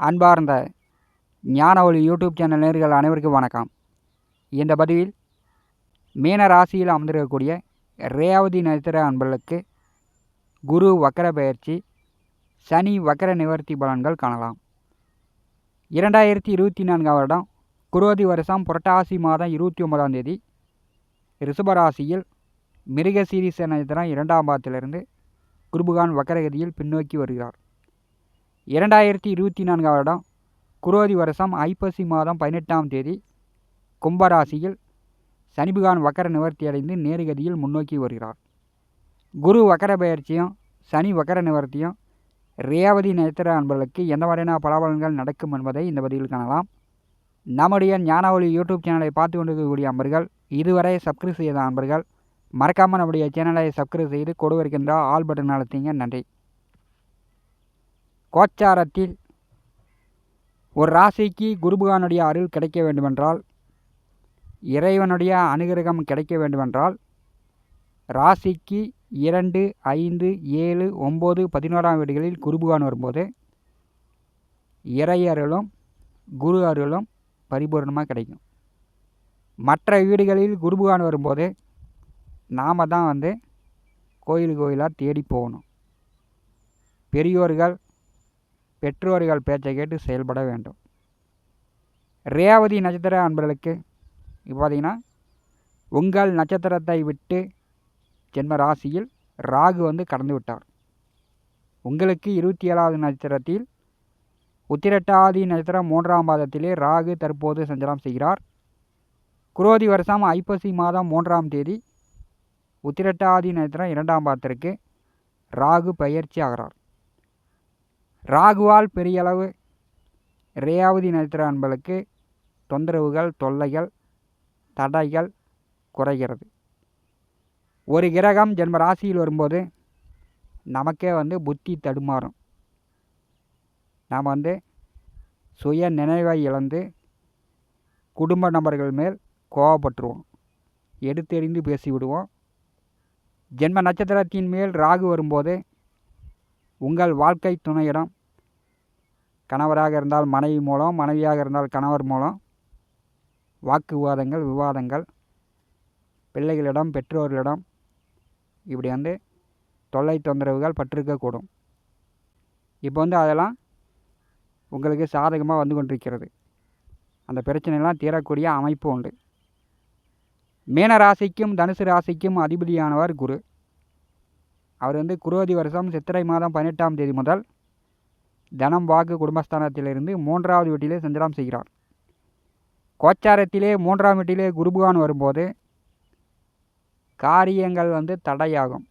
அன்பார்ந்த ஞான ஒளி யூடியூப் சேனல் நேர்கள் அனைவருக்கும் வணக்கம். இந்த பதிவில் மீன ராசியில் அமர்ந்திருக்கக்கூடிய ரேவதி நட்சத்திர அன்பர்களுக்கு குரு வக்கர பயிற்சி சனி வக்கர நிவர்த்தி பலன்கள் காணலாம். இரண்டாயிரத்தி இருபத்தி நான்காம் வருடம் குரோதி வருஷம் புரட்டாசி மாதம் இருபத்தி ஒன்பதாம் தேதி. ரிஷபராசியில் மிருகசீரிச நட்சத்திரம் இரண்டாம் பாதத்திலிருந்து குருபுகான் வக்கரகதியில் பின்னோக்கி வருகிறார். இரண்டாயிரத்தி இருபத்தி நான்காம் வருடம் குரோதி வருஷம் ஐப்பசி மாதம் பதினெட்டாம் தேதி கும்பராசியில் சனிபகான் வக்கர நிவர்த்தி அடைந்து நேருகதியில் முன்னோக்கி வருகிறார். குரு வக்கர பயிற்சியும் சனி வக்கர நிவர்த்தியும் ரேவதி நேத்திர அன்பர்களுக்கு எந்த மாதிரியான பலாபலன்கள் நடக்கும் என்பதை இந்த பதிவில் காணலாம். நம்முடைய ஞானவழி யூடியூப் சேனலை பார்த்து கொண்டிருக்கக்கூடிய அன்பர்கள் இதுவரை சப்ஸ்கிரைப் செய்த அன்பர்கள் மறக்காமல் நம்முடைய சேனலை சப்ஸ்கிரைப் செய்து கொடுவிருக்கின்ற ஆல் பட்டன் அழுத்திங்க. நன்றி. கோச்சாரத்தில் ஒரு ராசிக்கு குருபகானுடைய அருள் கிடைக்க வேண்டுமென்றால் இறைவனுடைய அனுகிரகம் கிடைக்க வேண்டுமென்றால் ராசிக்கு இரண்டு ஐந்து ஏழு ஒம்பது பதினோராம் வீடுகளில் குருபகான் வரும்போது இறை அருளும் குரு அருளும் பரிபூர்ணமாக கிடைக்கும். மற்ற வீடுகளில் குருபகான் வரும்போது நாம் தான் வந்து கோயில் கோயிலாக தேடி போகணும். பெரியோர்கள் பெற்றோர்கள் பேச்சை கேட்டு செயல்பட வேண்டும். ரேவதி நட்சத்திர அன்பர்களுக்கு இப்போ பார்த்தீங்கன்னா உங்கள் நட்சத்திரத்தை விட்டு ஜென்ம ராசியில் ராகு வந்து கடந்து விட்டார். உங்களுக்கு இருபத்தி ஏழாவது நட்சத்திரத்தில் உத்திரட்டாதி நட்சத்திரம் மூன்றாம் பாதத்திலே ராகு தற்போது சஞ்சலம் செய்கிறார். குரோதி வருஷம் ஐப்பசி மாதம் மூன்றாம் தேதி உத்திரட்டாதி நட்சத்திரம் இரண்டாம் பாதத்திற்கு ராகு பயிற்சி ஆகிறார். ராகுவால் பெரியளவு ரேவதி ரேயாவதி நட்சத்திர அன்பர்களுக்கு தொந்தரவுகள் தொல்லைகள் தடைகள் குறைகிறது. ஒரு கிரகம் ஜென்ம ராசியில் வரும்போது நமக்கே வந்து புத்தி தடுமாறும். நாம் வந்து சுய நினைவை இழந்து குடும்ப நபர்கள் மேல் கோவப்பட்டுருவோம் எடுத்தெறிந்து பேசிவிடுவோம். ஜென்ம நட்சத்திரத்தின் மேல் ராகு வரும்போது உங்கள் வாழ்க்கை துணையிடம் கணவராக இருந்தால் மனைவி மூலம் மனைவியாக இருந்தால் கணவர் மூலம். வாக்குவாதங்கள் விவாதங்கள். பிள்ளைகளிடம் பெற்றோர்களிடம் இப்படி வந்து தொல்லை தொந்தரவுகள் பட்டிருக்கக்கூடும். இப்போ வந்து அதெல்லாம் உங்களுக்கு சாதகமாக வந்து கொண்டிருக்கிறது. அந்த பிரச்சனைலாம் தீரக்கூடிய அமைப்பு உண்டு. மீன ராசிக்கும் தனுசு ராசிக்கும் அதிபதியானவர் குரு. அவர் வந்து குரோதி வருஷம் சித்திரை மாதம் பதினெட்டாம் தேதி முதல் தனம் வாக்கு குடும்பஸ்தானத்திலிருந்து மூன்றாவது வீட்டிலே சஞ்சலம் செய்கிறார். கோச்சாரத்திலே மூன்றாம் வீட்டிலே குருபகான் வரும்போது காரியங்கள் வந்து தடையாகும்.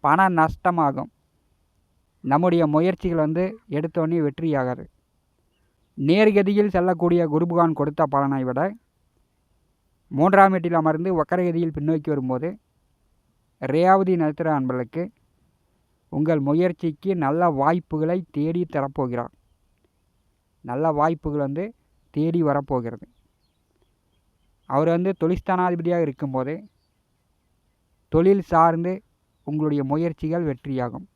பண நஷ்டமாகும். நம்முடைய முயற்சிகள் வந்து எடுத்தோடனே வெற்றியாகாது. நேர்கதியில் செல்லக்கூடிய குருபகான் கொடுத்த பலனை விட மூன்றாம் வீட்டில் அமர்ந்து ஒக்கரகதியில் பின்னோக்கி வரும்போது ரேவதி நட்சத்திர அன்பர்களுக்கு உங்கள் முயற்சிக்கு நல்ல வாய்ப்புகளை தேடி தரப்போகிறார். நல்ல வாய்ப்புகள் வந்து தேடி வரப்போகிறது. அவர் வந்து தொழிற்ஸ்தானாதிபதியாக இருக்கும்போது தொழில் சார்ந்து உங்களுடைய முயற்சிகள் வெற்றியாகும்.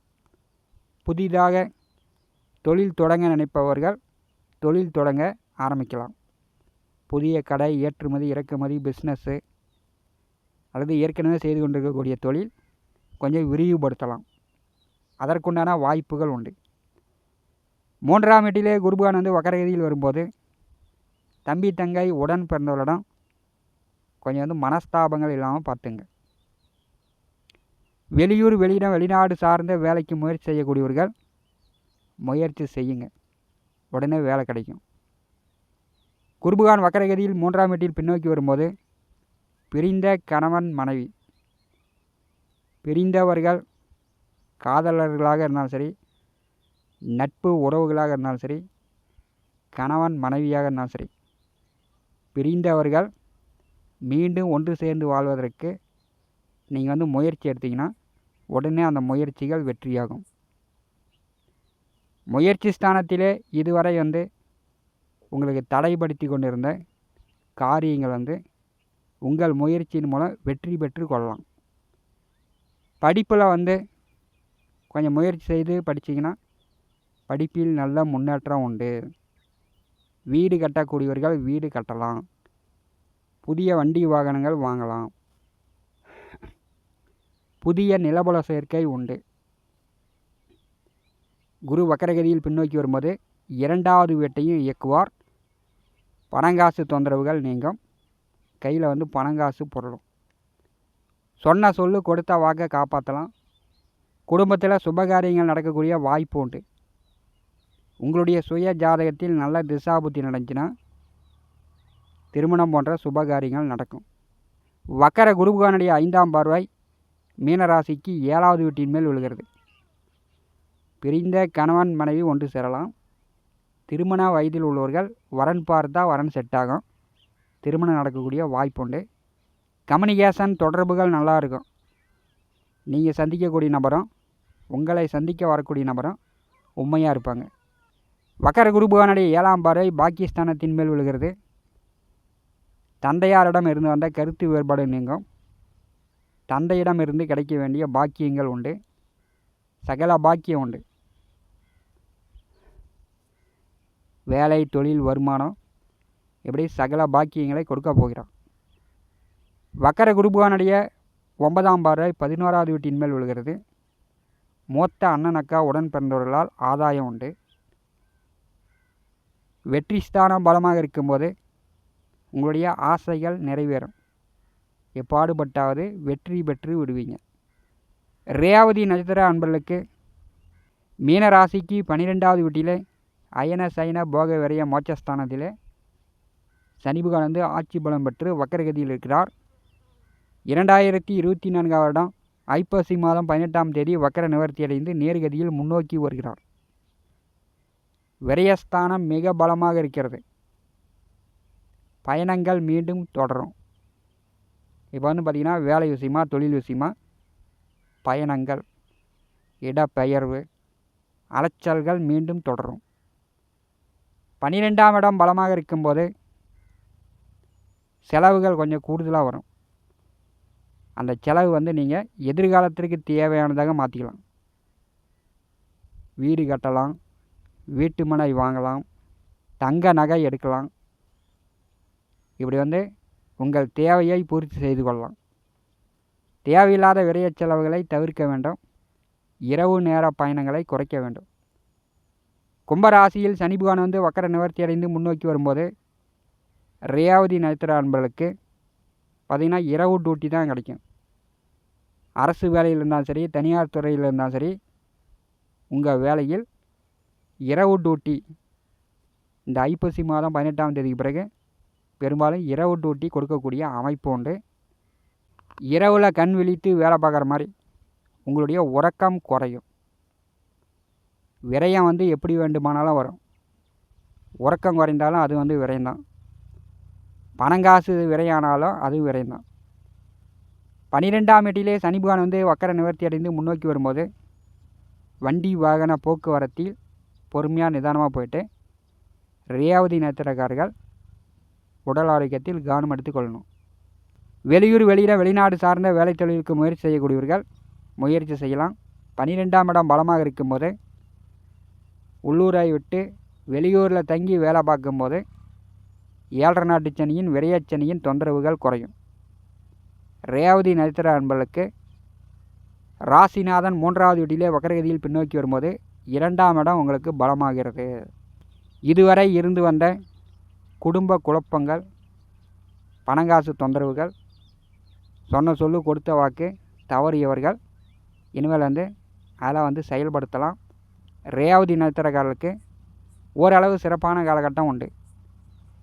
புதிதாக தொழில் தொடங்க நினைப்பவர்கள் தொழில் தொடங்க ஆரம்பிக்கலாம். புதிய கடை ஏற்றுமதி இறக்குமதி பிஸ்னஸ்ஸு அல்லது ஏற்கனவே செய்து கொண்டிருக்கக்கூடிய தொழில் கொஞ்சம் விரிவுபடுத்தலாம். அதற்குண்டான வாய்ப்புகள் உண்டு. மூன்றாம் வீட்டிலே குருபகான் வந்து வக்கரகதியில் வரும்போது தம்பி தங்கை உடன் பிறந்தவர்களிடம் கொஞ்சம் வந்து மனஸ்தாபங்கள் இல்லாமல் பார்த்துங்க. வெளியூர் வெளியிடம் வெளிநாடு சார்ந்த வேலைக்கு முயற்சி செய்யக்கூடியவர்கள் முயற்சி செய்யுங்க. உடனே வேலை கிடைக்கும். குருபகான் வக்கரகதியில் மூன்றாம் வீட்டில் பின்னோக்கி வரும்போது பிரிந்த கணவன் மனைவி பிரிந்தவர்கள் காதலர்களாக இருந்தாலும் சரி நட்பு உறவுகளாக இருந்தாலும் சரி கணவன் மனைவியாக இருந்தாலும் சரி பிரிந்தவர்கள் மீண்டும் ஒன்று சேர்ந்து வாழ்வதற்கு நீங்கள் வந்து முயற்சி எடுத்தீங்கன்னா உடனே அந்த முயற்சிகள் வெற்றியாகும். முயற்சி ஸ்தானத்திலே இதுவரை வந்து உங்களுக்கு தடைப்படுத்தி கொண்டிருந்த காரியங்கள் வந்து உங்கள் முயற்சியின் மூலம் வெற்றி பெற்று கொள்ளலாம். படிப்பில் வந்து கொஞ்சம் முயற்சி செய்து படிச்சிங்கன்னா படிப்பில் நல்ல முன்னேற்றம் உண்டு. வீடு கட்டக்கூடியவர்கள் வீடு கட்டலாம். புதிய வண்டி வாகனங்கள் வாங்கலாம். புதிய நிலபல சேர்க்கை உண்டு. குரு வக்கரகதியில் பின்னோக்கி வரும்போது இரண்டாவது வீட்டையும் இயக்குவார். பணங்காசு தொந்தரவுகள் நீங்கும். கையில் வந்து பணங்காசு பொருளும். சொன்ன சொல்லு கொடுத்த வாக்கை காப்பாற்றலாம் குடும்பத்தில் சுபகாரியங்கள் நடக்கக்கூடிய வாய்ப்பு உண்டு. உங்களுடைய சுய ஜாதகத்தில் நல்ல திசாபுத்தி நடந்துச்சுன்னா திருமணம் போன்ற சுபகாரியங்கள் நடக்கும். வக்கர குருபகானுடைய ஐந்தாம் பார்வை மீனராசிக்கு ஏழாவது வீட்டின் மேல் விழுகிறது. பிரிந்த கணவன் மனைவி ஒன்று சேரலாம். திருமண வயதில் உள்ளவர்கள் வரன் பார்த்தா வரன் செட் ஆகும். திருமணம் நடக்கக்கூடிய வாய்ப்புண்டு கம்யூனிகேஷன் தொடர்புகள் நல்லா இருக்கும். நீங்கள் சந்திக்கக்கூடிய நபரும் உங்களை சந்திக்க வரக்கூடிய நபரும் உண்மையாக இருப்பாங்க. வக்கர குருபுவானுடைய ஏழாம் பார்வை பாக்கியஸ்தானத்தின் மேல் விழுகிறது. தந்தையாரிடம் இருந்து வந்த கருத்து வேறுபாடு நீங்கும். தந்தையிடம் இருந்து கிடைக்க வேண்டிய பாக்கியங்கள் உண்டு. சகல பாக்கியம் உண்டு. வேலை தொழில் வருமானம் இப்படி சகல பாக்கியங்களை கொடுக்க போகிறான் வக்கர குருபுவானுடைய ஒன்பதாம் பார்வை பதினோராவது வீட்டின் மேல் விழுகிறது. மூத்த அண்ணன் அக்கா உடன் பிறந்தவர்களால் ஆதாயம் உண்டு. வெற்றி ஸ்தானம் பலமாக இருக்கும்போது உங்களுடைய ஆசைகள் நிறைவேறும். எப்பாடுபட்டாவது வெற்றி பெற்று விடுவீங்க. ரேவதி நட்சத்திர அன்பர்களுக்கு மீன ராசிக்கு பன்னிரெண்டாவது வீட்டிலே அயன சயன போக விரைய மோட்சஸ்தானத்திலே சனிபுகானந்து ஆட்சி பலம் பெற்று வக்கரகதியில் இருக்கிறார். இரண்டாயிரத்தி இருபத்தி நான்காம் வருடம் ஐப்பசி மாதம் பதினெட்டாம் தேதி வக்கர நிவர்த்தி அடைந்து நேர்கதியில் முன்னோக்கி வருகிறார் விரயஸ்தானம் மிக பலமாக இருக்கிறது. பயணங்கள் மீண்டும் தொடரும். இப்போ வந்து பார்த்திங்கன்னா வேலை விஷயமா தொழில் விஷயமா பயணங்கள் இடப்பெயர்வு அலைச்சல்கள் மீண்டும் தொடரும். பன்னிரெண்டாம் இடம் பலமாக இருக்கும்போது செலவுகள் கொஞ்சம் கூடுதலாக வரும். அந்த செலவு வந்து நீங்கள் எதிர்காலத்திற்கு தேவையானதாக மாற்றிக்கலாம் வீடு கட்டலாம் வீட்டு மனை வாங்கலாம் தங்க நகை எடுக்கலாம். இப்படி வந்து உங்கள் தேவையை பூர்த்தி செய்து கொள்ளலாம். தேவையில்லாத விரைய செலவுகளை தவிர்க்க வேண்டும். இரவு நேர பயணங்களை குறைக்க வேண்டும். கும்பராசியில் சனி பகவான் வந்து வக்கர நிவர்த்தி அடைந்து முன்னோக்கி வரும்போது ரேவதி நட்சத்திர அன்பர்களுக்கு பார்த்திங்கன்னா இரவு டியூட்டி தான் கிடைக்கும். அரசு வேலையில் இருந்தாலும் சரி தனியார் துறையில் இருந்தாலும் சரி உங்கள் வேலையில் இரவு டியூட்டி இந்த ஐப்பசி மாதம் பதினெட்டாம் தேதிக்கு பிறகு பெரும்பாலும் இரவு டியூட்டி கொடுக்கக்கூடிய அமைப்பு உண்டு. இரவில் கண் விழித்து வேலை பார்க்குற மாதிரி உங்களுடைய உறக்கம் குறையும். விரயம் வந்து எப்படி வேண்டுமானாலும் வரும். உறக்கம் குறைந்தாலும் அது வந்து விரயம்தான். பணங்காசு விரையானாலும் அதுவும் விரைந்தான். பனிரெண்டாம் எட்டிலே சனிபகவான் வந்து வக்கர நிவர்த்தி அடைந்து முன்னோக்கி வரும்போது வண்டி வாகன போக்குவரத்தில் பொறுமையாக நிதானமாக போயிட்டு ரேவதி நட்சத்திரக்காரர்கள் உடல் ஆரோக்கியத்தில் கவனம் எடுத்துக்கொள்ளணும் வெளியூர் வெளியில் வெளிநாடு சார்ந்த வேலை தொழிலுக்கு முயற்சி செய்யக்கூடியவர்கள் முயற்சி செய்யலாம். பனிரெண்டாம் இடம் பலமாக இருக்கும்போது உள்ளூரை விட்டு வெளியூரில் தங்கி வேலை பார்க்கும்போது ஏழரை நாட்டு சனியின் விரையாச்சனியின் தொந்தரவுகள் குறையும். ரேவதி நட்சத்திர அன்பர்களுக்கு ராசிநாதன் மூன்றாவது வீட்டிலே வக்கரகதியில் பின்னோக்கி வரும்போது இரண்டாம் இடம் உங்களுக்கு பலமாகிறது. இதுவரை இருந்து வந்த குடும்ப குழப்பங்கள் பணங்காசு தொந்தரவுகள் சொன்ன சொல்லு கொடுத்த வாக்கு தவறியவர்கள் இனிமேல் வந்து அதெல்லாம் வந்து செயல்படுத்தலாம். ரேவதி நட்சத்திரக்காரர்களுக்கு ஓரளவு சிறப்பான காலகட்டம் உண்டு.